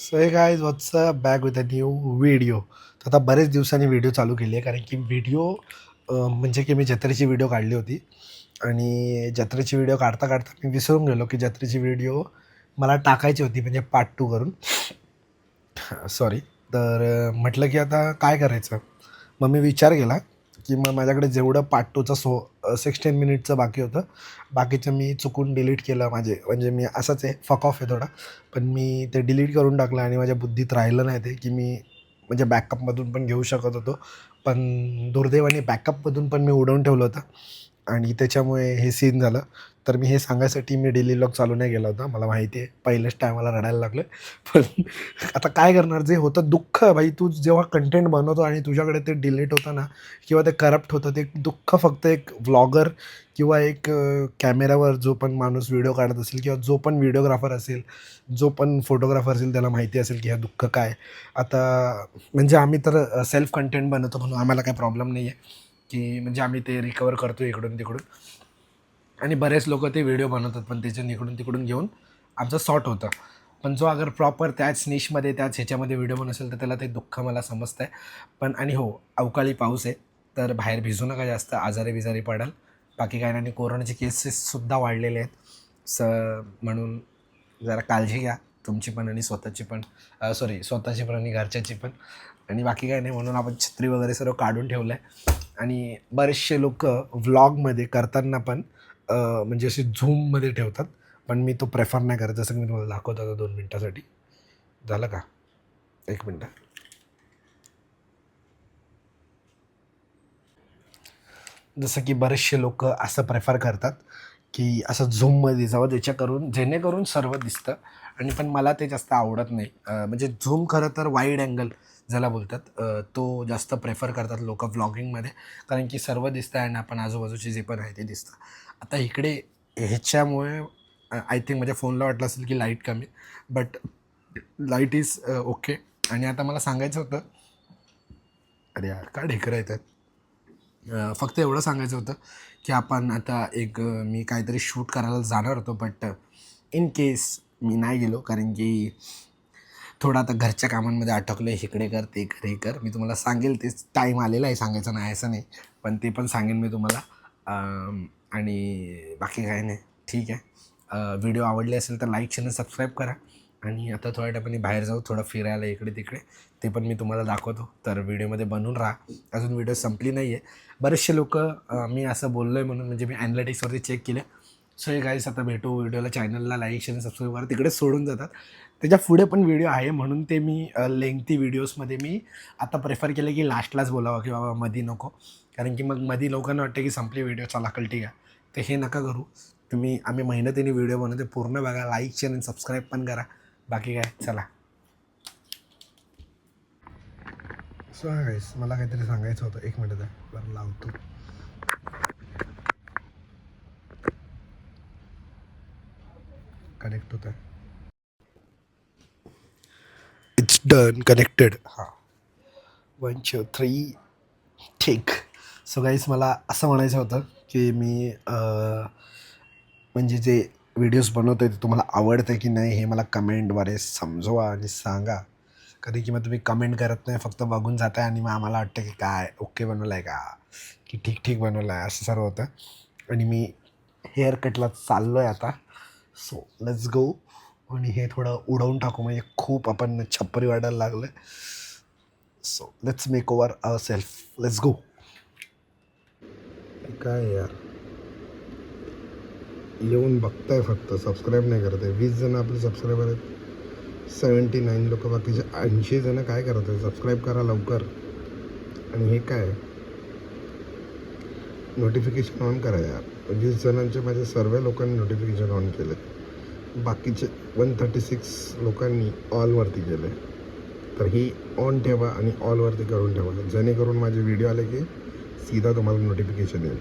So हे काय what's back with a new video तर आता बरेच दिवसांनी व्हिडिओ चालू केली आहे कारण की व्हिडिओ म्हणजे की मी जत्रेची व्हिडिओ काढली होती. आणि जत्रेची व्हिडिओ काढता काढता मी विसरून गेलो की जत्रेची व्हिडिओ मला टाकायची होती म्हणजे पार्ट टू करून सॉरी तर म्हटलं की आता काय करायचं? मग मी विचार केला की मग माझ्याकडे जेवढं पार्ट टूचं सो सिक्स्टीन मिनिटचं बाकी होतं बाकीचं मी चुकून डिलीट केलं माझे. म्हणजे मी असंच आहे फक ऑफ आहे थोडा. पण मी ते डिलीट करून टाकलं आणि माझ्या बुद्धीत राहिलं नाही ते की मी म्हणजे बॅकअपमधून पण घेऊ शकत होतो. पण दुर्दैवाने बॅकअपमधून पण मी उडवून ठेवलं होतं. आणि त्याच्यामुळे हे सीन झालं. तर मी हे सांगायसाठी मी डेली लॉग चालू नाही गेला होता. मला माहिती आहे पहिल्याच टायमाला रडायला लागलं पण आता काय करणार? जे होतं दुःख भाई तू जेव्हा कंटेंट बनवतो आणि तुझ्याकडे ते डिलीट होतं ना किंवा ते करप्ट होतं ते दुःख फक्त एक व्लॉगर किंवा एक कॅमेऱ्यावर जो पण माणूस व्हिडिओ काढत असेल किंवा जो पण व्हिडिओग्राफर असेल जो पण फोटोग्राफर असेल त्याला माहिती असेल की ह्या दुःख काय. आता म्हणजे आम्ही तर सेल्फ कंटेंट बनवतो म्हणून आम्हाला काही प्रॉब्लेम नाही आहे की म्हणजे आम्ही ते रिकवर करतो इकडून तिकडून. आणि बरेच लोक ते व्हिडिओ बनवतात पण त्याच्यात इकडून तिकडून घेऊन आमचं सॉर्ट होतं. पण जो अगर प्रॉपर त्याच निशमध्ये त्याच ह्याच्यामध्ये व्हिडिओ बनवत असेल तर त्याला ते दुःख मला समजतं आहे पण आणि हो अवकाळी पाऊस आहे तर बाहेर भिजू नका जास्त आजारी बिजारी पडाल. बाकी काय नाही आणि कोरोनाचे केसेससुद्धा वाढलेले आहेत. स म्हणून जरा काळजी घ्या तुमची पण आणि स्वतःची पण सॉरी स्वतःची पण आणि घरच्याची पण. आणि बाकी काही नाही म्हणून आपण छत्री वगैरे सर्व काढून ठेवलं आहे आणि बरेचसे लोक व्लॉगमध्ये करताना पण म्हणजे असे झूममध्ये ठेवतात. पण मी तो प्रेफर नाही करत. जसं की मी तुम्हाला दाखवतो आता दोन मिनटासाठी. झालं का? एक मिनटं. जसं की बरेचसे लोक असं प्रेफर करतात की असं झूममध्ये जावं ज्याच्या करून जेणेकरून सर्व दिसतं. आणि पण मला ते जास्त आवडत नाही. म्हणजे झूम खरं तर वाईड अँगल ज्याला बोलतात तो जास्त प्रेफर करतात लोक व्लॉगिंगमध्ये. कारण की सर्व दिसतं आणि आपण आजूबाजूची जे पण आहे ते दिसतं आता इकडे ह्याच्यामुळे आय थिंक माझ्या फोनला वाटलं असेल की लाइट कमी. बट लाइट इज ओके आणि आता मला सांगायचं होतं अरे यार का ढेकरं येतात फक्त एवढं सांगायचं होतं की आपण आता एक मी काहीतरी शूट करायला जाणार होतो. बट इन केस मी नाही गेलो कारण की थोडं आता घरच्या कामांमध्ये अटकलो आहे इकडे कर ते कर हे कर. मी तुम्हाला सांगेल तेच टाईम आलेला आहे सांगायचं नाही असं नाही. पण ते पण सांगेन मी तुम्हाला. आणि बाकी काही नाही. ठीक आहे. व्हिडिओ आवडले असेल तर लाईक शेअर सबस्क्राईब करा. आणि आता थोड्या टायमाने बाहेर जाऊ थोडं फिरायला इकडे तिकडे. ते पण मी तुम्हाला दाखवतो. तर व्हिडिओमध्ये बनून राहा. अजून व्हिडिओ संपली नाही आहे बरेचसे लोक मी असं बोललो आहे म्हणून म्हणजे मी ॲनालिटिक्सवरती चेक केलं. सो हे गाईस आता भेटू व्हिडिओला चॅनलला लाईक शेअर सबस्क्राईब करा. तिकडे सोडून जातात. त्याच्या पुढे पण व्हिडिओ आहे म्हणून ते मी लेंथी व्हिडिओजमध्ये मी आता प्रेफर केलं की लास्टलाच बोलावं की बाबा मधी नको. कारण की मग मधी लोकांना वाटते की संपली व्हिडिओ चला कल ठीक आहे तर हे नका करू. तुम्ही आम्ही मेहनतीने व्हिडिओ बनवते पूर्ण बघा लाईक शेअर आणि सबस्क्राईब पण करा. बाकी काय? चला. सो गाईस मला काहीतरी सांगायचं होतं. एक मिनिट बरं लावतो. कनेक्ट होत आहे इट्स डन कनेक्टेड हां. वन टू थ्री ठीक सो गाईस मला असं म्हणायचं होतं की मी म्हणजे जे व्हिडिओज बनवतो आहे ते तुम्हाला आवडतं की नाही हे मला कमेंटद्वारे समजवा आणि सांगा. कधी की मग तुम्ही कमेंट करत नाही फक्त बघून जाताय आणि मग आम्हाला वाटतं की काय ओके बनवलं आहे का? की ठीक ठीक बनवलं आहे असं सर्व होतं. आणि मी हेअर कटला चाललो आहे आता. सो लेट्स गो आणि हे थोडं उडवून टाकू. म्हणजे खूप आपण छप्परी वाढायला लागलं. So let's make over our self let's go काय यार? येऊन बघताय फक्त. सबस्क्राईब नाही करत आहे. वीस जण आपले सबस्क्रायबर आहेत. सेवन्टी नाईन लोक बाकीचे ऐंशी जण काय करत आहे सबस्क्राईब करा लवकर. आणि हे काय नोटिफिकेशन ऑन करा यार. वीस जणांचे माझे सर्व लोकांनी नोटिफिकेशन ऑन केले बाकीचे वन थर्टी सिक्स लोकांनी ऑलवरती केले. तर ही ऑन ठेवा आणि ऑलवरती करून ठेवा. जेणेकरून माझे व्हिडिओ आले की सीधा तुम्हाला नोटिफिकेशन येईल.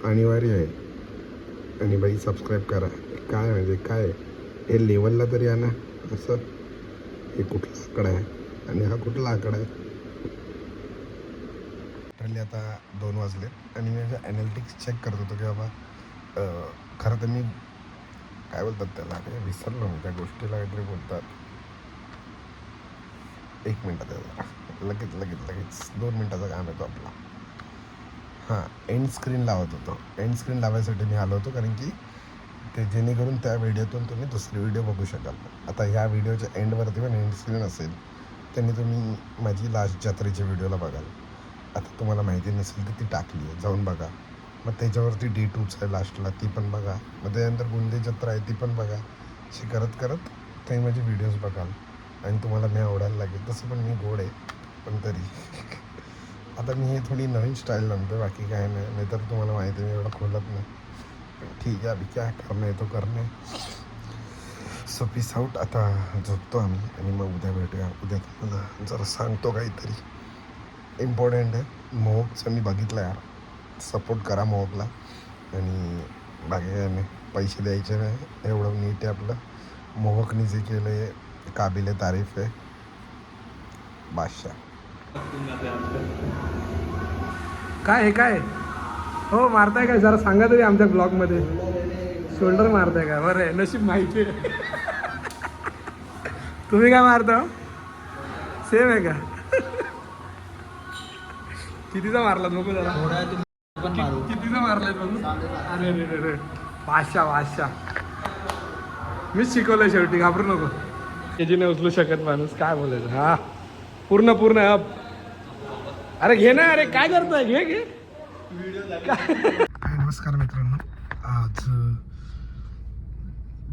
अनिवार्य आहे. आणि बाई सबस्क्राईब करा. काय म्हणजे काय? हे लेवलला तरी या ना असं. हे कुठला आकडा आहे? आणि हा कुठला आकडा आहे? लिटरली आता दोन वाजले आणि मी ॲनालिटिक्स चेक करत होतो की बाबा खरं तर मी काय बोलतात त्याला? अरे विसरलो मी त्या गोष्टीला काहीतरी बोलतात. एक मिनटात त्याचा लगेच लगेच लगेच. दोन मिनटाचा काम येतो आपला. हां एंड स्क्रीन लावत होतो. एंड स्क्रीन लावायसाठी मी आलो होतो कारण की ते जेणेकरून त्या व्हिडिओतून तुम्ही दुसरी व्हिडिओ बघू शकाल. आता ह्या व्हिडिओच्या एंडवरती पण एंड स्क्रीन असेल त्यांनी तुम्ही माझी लास्ट जत्रेच्या व्हिडिओला बघाल. आता तुम्हाला माहिती नसेल तर ती टाकली आहे. जाऊन बघा. मग त्याच्यावरती डे टूच आहे लास्टला ती पण बघा. मग त्यानंतर गुंदे जत्रा आहे ती पण बघा. अशी करत करत ते माझे व्हिडिओज बघाल. आणि तुम्हाला मी आवडायला लागेल. तसं पण मी गोड आहे पण तरी. आता मी हे थोडी नवीन स्टाईल आणतो बाकी काय नाही. नाहीतर तुम्हाला माहिती आहे मी एवढं खोलत नाही. ठीक आहे अभी काय करणे तो करणे सो पीस आऊट आता झोपतो आम्ही आणि मग उद्या भेटूया. उद्या तुम्हाला जरा सांगतो काहीतरी. इम्पॉर्टंट आहे. मोहकचं मी बघितलं यार. सपोर्ट करा मोहकला आणि बाकी काय नाही पैसे द्यायचे नाही एवढं नीट आहे आपलं. मोहकनी जे केलं आहे काबिले तारीफ आहे. बादशाह. काय हे काय? हो मारताय काय? जरा सांगा तरी आमच्या ब्लॉगमध्ये शोल्डर मारताय का बरं आहे नशीब माहिती आहे. तुम्ही काय मारता? सेम आहे का? कितीचा मारला? नको जरा. कितीचा मारलाय बघू? अरे रे रे रे बादशा बादशा मीच शिकवलं शेवटी घाबरू नको. त्याची उचलू शकत माणूस काय बोलायचं? हा. पूर्ण पूर्ण अप अरे घे ना अरे काय करतोय? घे घे. नमस्कार मित्रांनो. आज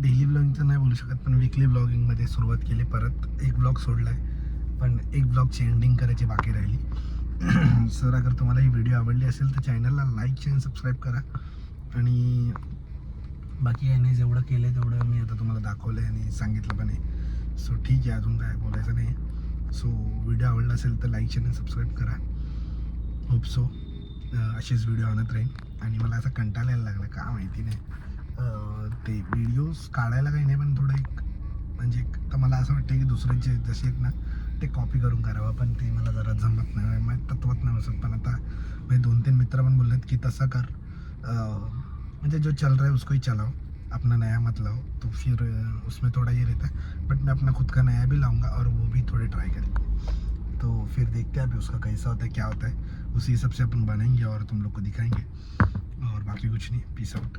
डेली ब्लॉगिंग तर नाही बोलू शकत पण विकली ब्लॉगिंगमध्ये सुरुवात केली. परत एक ब्लॉग सोडला आहे पण एक ब्लॉगची एंडिंग करायची बाकी राहिली. सर अगर तुम्हाला ही व्हिडिओ आवडली असेल तर चॅनलला लाईक शेअर सबस्क्राईब करा. आणि बाकी याने जेवढं केलं आहे तेवढं मी आता तुम्हाला दाखवलं आहे आणि सांगितलं पण आहे. सो ठीक आहे अजून काय बोलायचं नाही. सो व्हिडिओ आवडला असेल तर लाईक शेअर सबस्क्राईब करा. होप सो असेच व्हिडिओ आणत राहीन. आणि मला असं कंटाळा यायला लागला का माहिती नाही. ते व्हिडिओज काढायला काही नाही पण थोडं एक म्हणजे एक तर मला असं वाटतं की दुसऱ्यांचे जसे आहेत ना ते कॉपी करून करावं. पण ते मला जरा जमत नाही. माझ्या तत्वात नाही बसत पण आता माझे दोन तीन मित्र पण बोललेत की, तसा कर. म्हणजे जो चल रहा है, उसको ही चलाओ. अपना नया मत लाओ. तो फिर उसमें थोड़ा ये रहता है. बट मैं अपना खुद का नया भी लाऊँगा और वो भी थोड़े ट्राई करेंगे तो फिर देखते हैं अभी उसका कैसा होता है, क्या होता है. उसी हिसाब से अपन बनाएँगे और तुम लोग को दिखाएँगे. और बाकी कुछ नहीं. Peace out